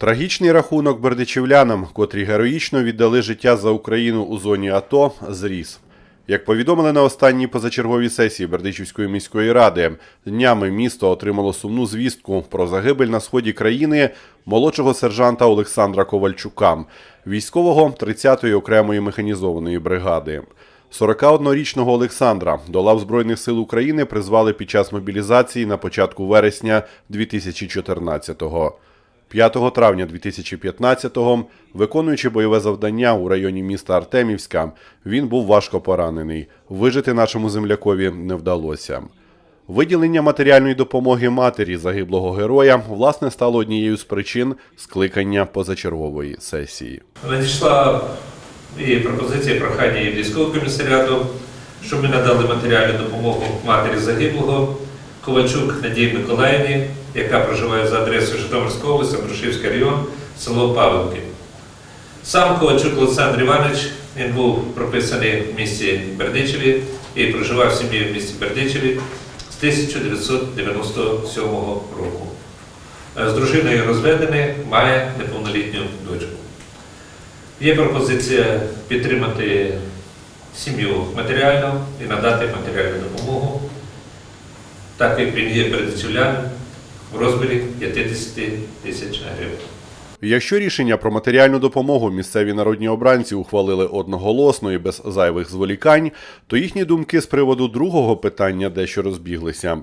Трагічний рахунок бердичівлянам, котрі героїчно віддали життя за Україну у зоні АТО, зріс. Як повідомили на останній позачерговій сесії Бердичівської міської ради, днями місто отримало сумну звістку про загибель на сході країни молодшого сержанта Олександра Ковальчука, військового 30-ї окремої механізованої бригади. 41-річного Олександра до лав Збройних сил України призвали під час мобілізації на початку вересня 2014-го. 5 травня 2015-го, виконуючи бойове завдання у районі міста Артемівська, він був важко поранений. Вижити нашому землякові не вдалося. Виділення матеріальної допомоги матері загиблого героя власне стало однією з причин скликання позачергової сесії. Надійшла і пропозиція прохання військового комісаріату, щоб ми надали матеріальну допомогу матері загиблого Ковальчук Надії Миколаївні, яка проживає за адресою Житомирської області, Брушівський район, село Павлівки. Сам Ковальчук Олександр Іванович, він був прописаний в місті Бердичеві і проживав в сім'ї в місті Бердичеві з 1997 року. З дружиною розведений, має неповнолітню дочку. Є пропозиція підтримати сім'ю матеріально і надати матеріальну допомогу, так як він є передачівлянин в розмірі 50 тисяч гривень. Якщо рішення про матеріальну допомогу місцеві народні обранці ухвалили одноголосно і без зайвих зволікань, то їхні думки з приводу другого питання дещо розбіглися.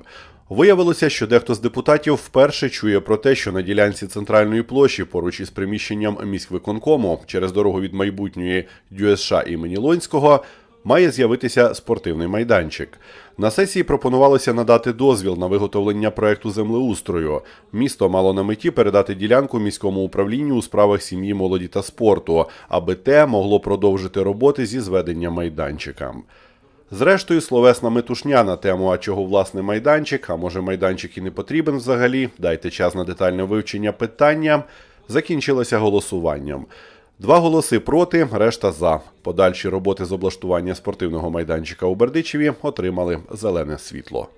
Виявилося, що дехто з депутатів вперше чує про те, що на ділянці центральної площі поруч із приміщенням міськвиконкому через дорогу від майбутньої ДЮСШ імені Лонського має з'явитися спортивний майданчик. На сесії пропонувалося надати дозвіл на виготовлення проекту землеустрою. Місто мало на меті передати ділянку міському управлінню у справах сім'ї, молоді та спорту, аби те могло продовжити роботи зі зведення майданчика. Зрештою, словесна метушня на тему, а чого власне майданчик, а може майданчик і не потрібен взагалі, дайте час на детальне вивчення питання, закінчилася голосуванням. Два голоси проти, решта за. Подальші роботи з облаштування спортивного майданчика у Бердичеві отримали зелене світло.